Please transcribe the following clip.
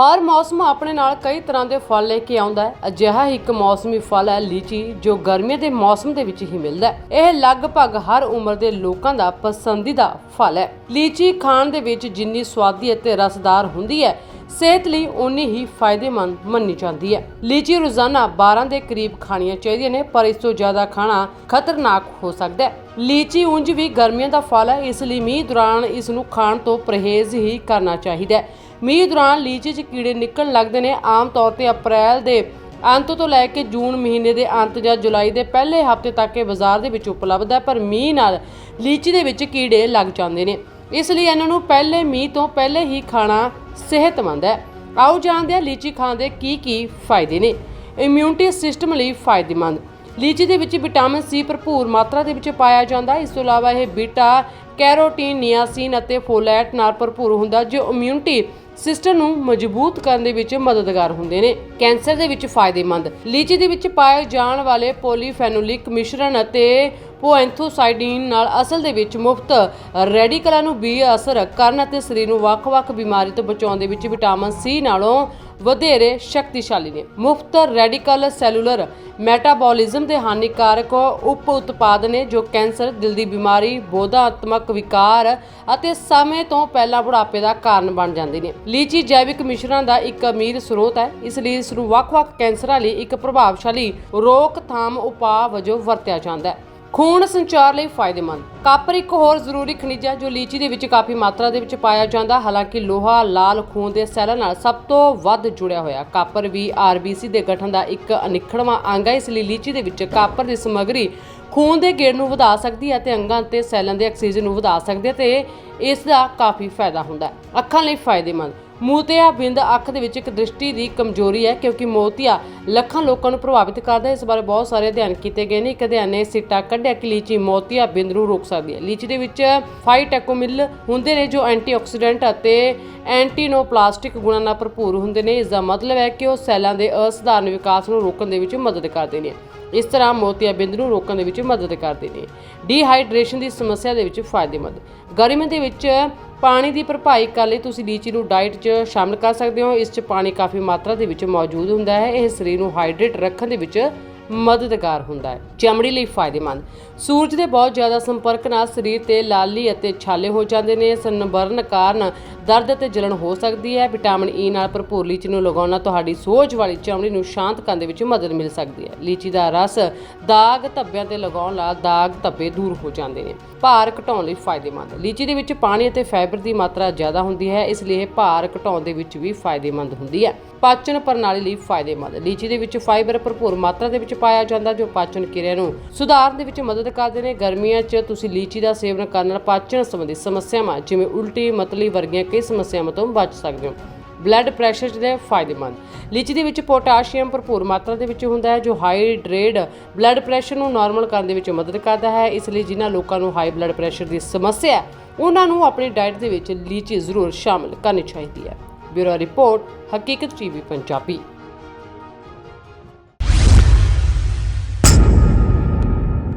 ਹਰ ਮੌਸਮ ਆਪਣੇ ਨਾਲ ਕਈ ਤਰ੍ਹਾਂ ਦੇ ਫਲ ਲੈ ਕੇ ਆਉਂਦਾ ਹੈ। ਅਜਿਹਾ ਹੀ ਇੱਕ ਮੌਸਮੀ ਫਲ ਹੈ ਲੀਚੀ, ਜੋ ਗਰਮੀਆਂ ਦੇ ਮੌਸਮ ਦੇ ਵਿੱਚ ਹੀ ਮਿਲਦਾ ਹੈ। ਇਹ ਲਗਭਗ ਹਰ ਉਮਰ ਦੇ ਲੋਕਾਂ ਦਾ ਪਸੰਦੀਦਾ ਫਲ ਹੈ। ਲੀਚੀ ਖਾਣ ਦੇ ਵਿੱਚ ਜਿੰਨੀ ਸਵਾਦੀ ਅਤੇ ਰਸਦਾਰ ਹੁੰਦੀ ਹੈ, ਸਿਹਤ ਲਈ ਉਨੀ ਹੀ ਫਾਇਦੇਮੰਦ ਮੰਨੀ ਜਾਂਦੀ ਹੈ। ਲੀਚੀ ਰੋਜ਼ਾਨਾ 12 ਦੇ ਕਰੀਬ ਖਾਣੀਆਂ ਚਾਹੀਦੀਆਂ ਨੇ, ਪਰ ਇਸ ਤੋਂ ਜ਼ਿਆਦਾ ਖਾਣਾ ਖਤਰਨਾਕ ਹੋ ਸਕਦਾ ਹੈ। ਲੀਚੀ ਉਂਝ ਵੀ ਗਰਮੀਆਂ ਦਾ ਫਲ ਹੈ, ਇਸ ਲਈ ਮੀਂਹ ਦੌਰਾਨ ਇਸ ਨੂੰ ਖਾਣ ਤੋਂ ਪਰਹੇਜ਼ ਹੀ ਕਰਨਾ ਚਾਹੀਦਾ ਹੈ। ਮੀਂਹ ਦੌਰਾਨ ਲੀਚੀ 'ਚ ਕੀੜੇ ਨਿਕਲਣ ਲੱਗਦੇ ਨੇ। ਆਮ ਤੌਰ ਤੇ ਅਪ੍ਰੈਲ ਦੇ ਅੰਤ ਤੋਂ ਲੈ ਕੇ ਜੂਨ ਮਹੀਨੇ ਦੇ ਅੰਤ ਜਾਂ ਜੁਲਾਈ ਦੇ ਪਹਿਲੇ ਹਫ਼ਤੇ ਤੱਕ ਇਹ ਬਾਜ਼ਾਰ ਦੇ ਵਿੱਚ ਉਪਲਬਧ ਹੈ, ਪਰ ਮੀਂਹ ਨਾਲ ਲੀਚੀ ਦੇ ਵਿੱਚ ਕੀੜੇ ਲੱਗ ਜਾਂਦੇ ਨੇ। ਇਸ ਲਈ ਇਹਨਾਂ ਨੂੰ ਪਹਿਲੇ ਮੀਂਹ ਤੋਂ ਪਹਿਲੇ ਹੀ ਖਾਣਾ ਸਿਹਤਮੰਦ ਹੈ। ਆਓ ਜਾਣਦੇ ਹਾਂ ਲੀਚੀ ਖਾਣ ਦੇ ਕੀ ਕੀ ਫਾਇਦੇ ਨੇ। ਇਮਿਊਨਿਟੀ ਸਿਸਟਮ ਲਈ ਫਾਇਦੇਮੰਦ। ਲੀਚੀ ਦੇ ਵਿੱਚ ਵਿਟਾਮਿਨ ਸੀ ਭਰਪੂਰ ਮਾਤਰਾ ਦੇ ਵਿੱਚ ਪਾਇਆ ਜਾਂਦਾ ਹੈ। ਇਸ ਤੋਂ ਇਲਾਵਾ ਇਹ ਬੀਟਾ ਕੈਰੋਟੀਨ, ਨਿਆਸਿਨ ਅਤੇ ਫੋਲੇਟ ਨਾਲ ਭਰਪੂਰ ਹੁੰਦਾ ਜੋ ਇਮਿਊਨਿਟੀ ਸਿਸਟਮ ਨੂੰ ਮਜ਼ਬੂਤ ਕਰਨ ਦੇ ਵਿੱਚ ਮਦਦਗਾਰ ਹੁੰਦੇ ਨੇ। ਕੈਂਸਰ ਦੇ ਵਿੱਚ ਫਾਇਦੇਮੰਦ। ਲੀਚੀ ਦੇ ਵਿੱਚ ਪਾਏ ਜਾਣ ਵਾਲੇ ਪੋਲੀਫੈਨੋਲਿਕ ਮਿਸ਼ਰਣ ਅਤੇ ਪੋਐਂਥੋਸਾਈਡਿਨ ਨਾਲ ਅਸਲ ਦੇ ਵਿੱਚ ਮੁਫਤ ਰੈਡੀਕਲਾਂ ਨੂੰ ਵੀ ਅਸਰ ਕਰਨ ਅਤੇ ਸਰੀਰ ਨੂੰ ਵੱਖ-ਵੱਖ ਬਿਮਾਰੀ ਤੋਂ ਬਚਾਉਣ ਦੇ ਵਿੱਚ ਵਿਟਾਮਿਨ ਸੀ ਨਾਲੋਂ ਵਧੇਰੇ ਸ਼ਕਤੀਸ਼ਾਲੀ ਨੇ। ਮੁਫਤ ਰੈਡੀਕਲ ਸੈਲੂਲਰ ਮੈਟਾਬੋਲਿਜ਼ਮ ਦੇ ਹਾਨੀਕਾਰਕ ਉਪ ਉਤਪਾਦ ਨੇ, ਜੋ ਕੈਂਸਰ, ਦਿਲ ਦੀ ਬਿਮਾਰੀ, ਬੋਧਾਤਮਕ ਵਿਕਾਰ ਅਤੇ ਸਮੇਂ ਤੋਂ ਪਹਿਲਾਂ ਬੁਢਾਪੇ ਦਾ ਕਾਰਨ ਬਣ ਜਾਂਦੇ ਨੇ। ਲੀਚੀ ਜੈਵਿਕ ਮਿਸ਼ਰਣ ਦਾ ਇੱਕ ਅਮੀਰ ਸਰੋਤ ਹੈ। ਇਸ ਲਈ ਇਸ ਨੂੰ ਵੱਖ-ਵੱਖ ਕੈਂਸਰਾਂ ਲਈ ਇੱਕ ਪ੍ਰਭਾਵਸ਼ਾਲੀ ਰੋਕਥਾਮ ਉਪਾਅ ਵਜੋਂ ਵਰਤਿਆ ਜਾਂਦਾ ਹੈ। ਖੂਨ ਸੰਚਾਰ ਲਈ ਫਾਇਦੇਮੰਦ। ਕਾਪਰ ਇੱਕ ਹੋਰ ਜ਼ਰੂਰੀ ਖਣਿਜ ਹੈ, ਜੋ ਲੀਚੀ ਦੇ ਵਿੱਚ ਕਾਫੀ ਮਾਤਰਾ ਦੇ ਵਿੱਚ ਪਾਇਆ ਜਾਂਦਾ, ਹਾਲਾਂਕਿ ਲੋਹਾ, ਲਾਲ ਖੂਨ ਦੇ ਸੈੱਲਾਂ ਨਾਲ ਸਭ ਤੋਂ ਵੱਧ ਜੁੜਿਆ ਹੋਇਆ। ਕਾਪਰ ਵੀ ਆਰਬੀਸੀ ਦੇ ਗਠਨ ਦਾ ਇੱਕ ਅਨਿੱਖੜਵਾਂ ਅੰਗ ਹੈ, ਇਸ ਲਈ ਲੀਚੀ ਦੇ ਵਿੱਚ ਕਾਪਰ ਦੀ ਸਮੱਗਰੀ ਖੂਨ ਦੇ ਗੇੜ ਨੂੰ ਵਧਾ ਸਕਦੀ ਹੈ ਤੇ ਅੰਗਾਂ ਤੇ ਸੈੱਲਾਂ ਦੇ ਆਕਸੀਜਨ ਨੂੰ ਵਧਾ ਸਕਦੀ ਹੈ ਤੇ ਇਸ ਦਾ ਕਾਫੀ ਫਾਇਦਾ ਹੁੰਦਾ ਹੈ। ਅੱਖਾਂ ਲਈ ਫਾਇਦੇਮੰਦ। ਮੋਤੀਆ ਬਿੰਦ ਅੱਖ ਦੇ ਵਿੱਚ ਇੱਕ ਦ੍ਰਿਸ਼ਟੀ ਦੀ ਕਮਜ਼ੋਰੀ ਹੈ ਕਿਉਂਕਿ ਮੋਤੀਆ ਲੱਖਾਂ ਲੋਕਾਂ ਨੂੰ ਪ੍ਰਭਾਵਿਤ ਕਰਦਾ ਹੈ। ਇਸ ਬਾਰੇ ਬਹੁਤ ਸਾਰੇ ਅਧਿਐਨ ਕੀਤੇ ਗਏ ਨੇ। ਇੱਕ ਅਧਿਐਨ ਨੇ ਸਿੱਟਾ ਕੱਢਿਆ ਕਿ ਲੀਚੀ ਮੋਤੀਆ ਬਿੰਦ ਨੂੰ ਰੋਕ ਸਕਦੀ ਹੈ। ਲੀਚੀ ਦੇ ਵਿੱਚ ਫਾਈਟੈਕੋਮਿਲ ਹੁੰਦੇ ਨੇ ਜੋ ਐਂਟੀਆਕਸੀਡੈਂਟ ਅਤੇ ਐਂਟੀਨੋਪਲਾਸਟਿਕ ਗੁਣਾਂ ਨਾਲ ਭਰਪੂਰ ਹੁੰਦੇ ਨੇ। ਇਸ ਦਾ ਮਤਲਬ ਹੈ ਕਿ ਉਹ ਸੈੱਲਾਂ ਦੇ ਅਸਧਾਰਨ ਵਿਕਾਸ ਨੂੰ ਰੋਕਣ ਦੇ ਵਿੱਚ ਮਦਦ ਕਰਦੇ ਨੇ। ਇਸ ਤਰ੍ਹਾਂ ਮੋਤੀਆ ਬਿੰਦ ਨੂੰ ਰੋਕਣ ਦੇ ਵਿੱਚ ਮਦਦ ਕਰਦੇ ਨੇ। ਡੀਹਾਈਡਰੇਸ਼ਨ ਦੀ ਸਮੱਸਿਆ ਦੇ ਵਿੱਚ ਫਾਇਦੇਮੰਦ। ਗਰਮੀ ਦੇ ਵਿੱਚ ਪਾਣੀ ਦੀ ਭਰਪਾਈ ਕਰਨ ਲਈ ਤੁਸੀਂ ਲੀਚੀ ਨੂੰ ਡਾਈਟ 'ਚ ਸ਼ਾਮਲ ਕਰ ਸਕਦੇ ਹੋ। ਇਸ 'ਚ ਪਾਣੀ ਕਾਫੀ ਮਾਤਰਾ ਦੇ ਵਿੱਚ ਮੌਜੂਦ ਹੁੰਦਾ ਹੈ। ਇਹ ਸਰੀਰ ਨੂੰ ਹਾਈਡਰੇਟ ਰੱਖਣ ਦੇ ਵਿੱਚ ਮਦਦਗਾਰ ਹੁੰਦਾ ਹੈ। ਚਮੜੀ ਲਈ ਫਾਇਦੇਮੰਦ। ਸੂਰਜ ਦੇ ਬਹੁਤ ਜ਼ਿਆਦਾ ਸੰਪਰਕ ਨਾਲ ਸਰੀਰ ਤੇ ਲਾਲੀ ਅਤੇ ਛਾਲੇ ਹੋ ਜਾਂਦੇ ਨੇ। ਸੰਬਰਨ ਕਾਰਨ ਦਰਦ ਅਤੇ ਜਲਣ ਹੋ ਸਕਦੀ ਹੈ। ਵਿਟਾਮਿਨ ਈ ਨਾਲ ਭਰਪੂਰ ਲੀਚੀ ਨੂੰ ਲਗਾਉਣਾ ਤੁਹਾਡੀ ਸੋਜ ਵਾਲੀ ਚਮੜੀ ਨੂੰ ਸ਼ਾਂਤ ਕਰਨ ਦੇ ਵਿੱਚ ਮਦਦ ਮਿਲ ਸਕਦੀ ਹੈ। ਲੀਚੀ ਦਾ ਰਸ ਦਾਗ ਧੱਬਿਆਂ ਤੇ ਲਗਾਉਣ ਨਾਲ ਦਾਗ ਧੱਬੇ ਦੂਰ ਹੋ ਜਾਂਦੇ ਨੇ। ਭਾਰ ਘਟਾਉਣ ਲਈ ਫਾਇਦੇਮੰਦ। ਲੀਚੀ ਦੇ ਵਿੱਚ ਪਾਣੀ ਅਤੇ ਫਾਈਬਰ ਦੀ ਮਾਤਰਾ ਜ਼ਿਆਦਾ ਹੁੰਦੀ ਹੈ, ਇਸ ਲਈ ਇਹ ਭਾਰ ਘਟਾਉਣ ਦੇ ਵਿੱਚ ਵੀ ਫਾਇਦੇਮੰਦ ਹੁੰਦੀ ਹੈ। ਪਾਚਨ ਪ੍ਰਣਾਲੀ ਲਈ ਫਾਇਦੇਮੰਦ। ਲੀਚੀ ਦੇ ਵਿੱਚ ਫਾਈਬਰ ਭਰਪੂਰ ਮਾਤਰਾ ਦੇ ਵਿੱਚ ਪਾਇਆ ਜਾਂਦਾ, ਜੋ ਪਾਚਨ ਕਿਰਿਆ ਨੂੰ ਸੁਧਾਰਨ ਦੇ ਵਿੱਚ ਮਦਦ ਕਰਦੇ ਨੇ। ਗਰਮੀਆਂ 'ਚ ਤੁਸੀਂ ਲੀਚੀ ਦਾ ਸੇਵਨ ਕਰਨ ਨਾਲ ਪਾਚਨ ਸੰਬੰਧੀ ਸਮੱਸਿਆਵਾਂ, ਜਿਵੇਂ ਉਲਟੀ, ਮਤਲੀ ਵਰਗੀਆਂ ਕਈ ਸਮੱਸਿਆਵਾਂ ਤੋਂ ਬਚ ਸਕਦੇ ਹੋ। ਬਲੱਡ ਪ੍ਰੈਸ਼ਰ ਦੇ ਫਾਇਦੇਮੰਦ। ਲੀਚੀ ਦੇ ਵਿੱਚ ਪੋਟਾਸ਼ੀਅਮ ਭਰਪੂਰ ਮਾਤਰਾ ਦੇ ਵਿੱਚ ਹੁੰਦਾ ਹੈ, ਜੋ ਹਾਈਡਰੇਟ ਬਲੱਡ ਪ੍ਰੈਸ਼ਰ ਨੂੰ ਨਾਰਮਲ ਕਰਨ ਦੇ ਵਿੱਚ ਮਦਦ ਕਰਦਾ ਹੈ। ਇਸ ਲਈ ਜਿਨ੍ਹਾਂ ਲੋਕਾਂ ਨੂੰ ਹਾਈ ਬਲੱਡ ਪ੍ਰੈਸ਼ਰ ਦੀ ਸਮੱਸਿਆ ਹੈ, ਉਹਨਾਂ ਨੂੰ ਆਪਣੀ ਡਾਈਟ ਦੇ ਵਿੱਚ ਲੀਚੀ ਜ਼ਰੂਰ ਸ਼ਾਮਲ ਕਰਨੀ ਚਾਹੀਦੀ ਹੈ। Bureau report, Haqeeqat TV, Punjabi.